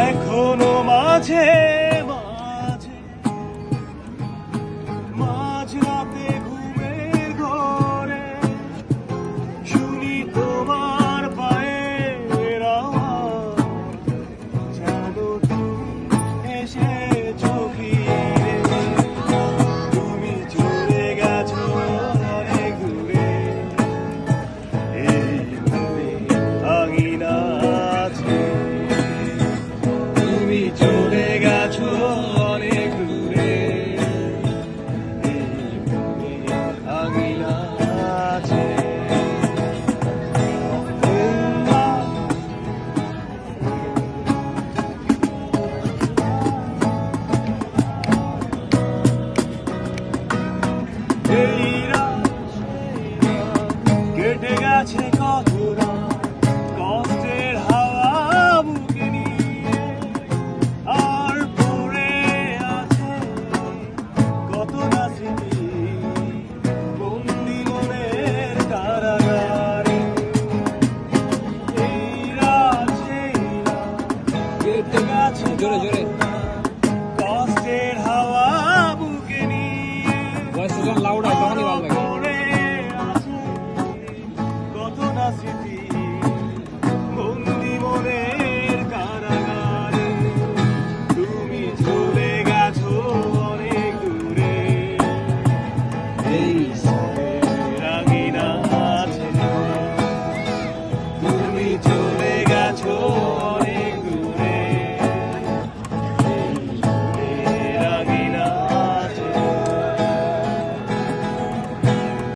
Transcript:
এখনও মাঝে সেই কেটে গেছে কত কষ্টের হাওয়া আর পড়ে আছে কত না স্মৃতি কারাগারে এই কেটে গেছে জোরে, জোরে। লাউড হয় তখনই ভালো লাগে।